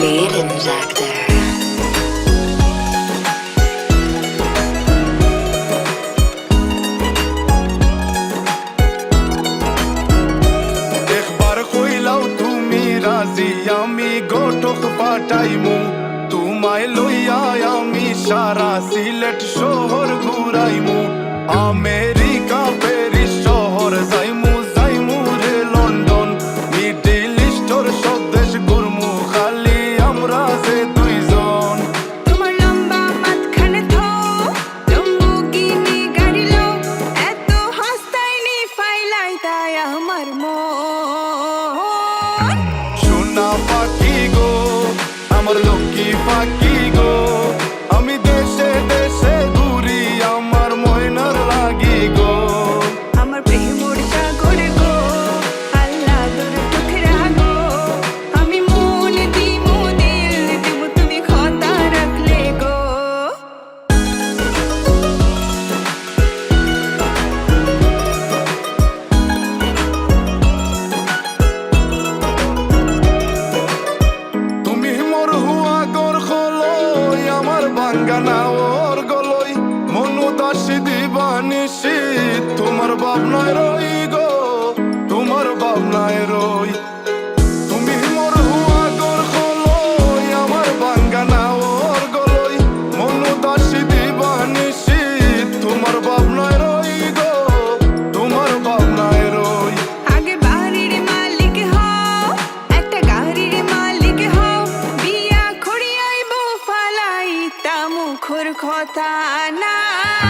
Speed Injector. একবার কইলাও তুমি রাজি, আমি গোটক পাঠাইমু তোমায় লইয়া আমি সারা সিলেট শহর ঘুরাইমু আমেরিকা Мурлюк и факи. ভাঙ্গানা ওর গলই। মন উদাসী দিবানিসি তোমার বাবনায় রই গো তোমার বাবনায় রই কথা না